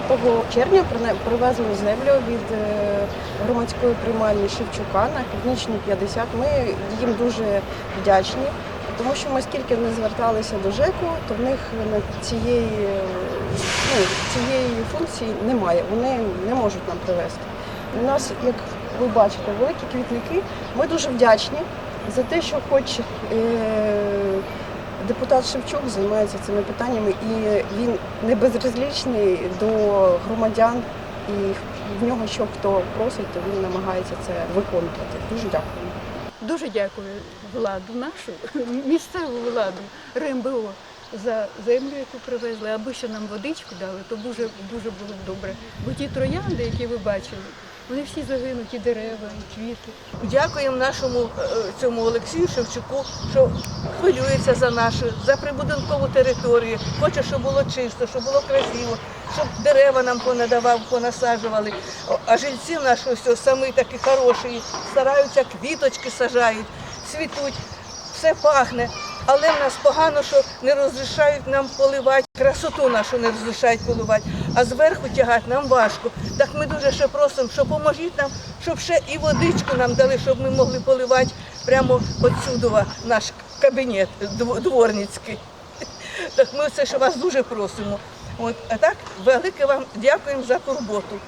10 червня привезли землю від е, громадської приймальні Шевчука на Північній 50. Ми їм дуже вдячні, тому що ми скільки не зверталися до ЖЕКу, то в них цієї, е, ну, цієї функції немає. Вони не можуть нам привезти. У нас, як ви бачите, великі квітники. Ми дуже вдячні за те, що хоч е, депутат Шевчук займається цими питаннями, і він не безразлічний до громадян, і в нього що хто просить, то він намагається це виконувати. Дуже дякую. Дуже дякую владу нашу, місцеву владу, РМБО за землю, яку привезли, аби ще нам водичку дали, то дуже, дуже було б добре. Бо ті троянди, які ви бачили, вони всі загинуть, і дерева, і квіти. Дякуємо нашому е, цьому Олексію Шевчуку, що хвилюється за нашу, за прибудинкову територію. Хоче, щоб було чисто, щоб було красиво, щоб дерева нам понадавав, понасаджували. А жильці наші ось самі такі хороші, стараються, квіточки сажають, цвітуть, все пахне. Але в нас погано, що не розрішають нам поливати, красоту нашу не розрішають поливати, а зверху тягати нам важко. Так ми дуже ще просимо, що поможіть нам, щоб ще і водичку нам дали, щоб ми могли поливати прямо отсюди наш кабінет дворницький. Так ми це ще вас дуже просимо. От, а так велике вам дякуємо за турботу.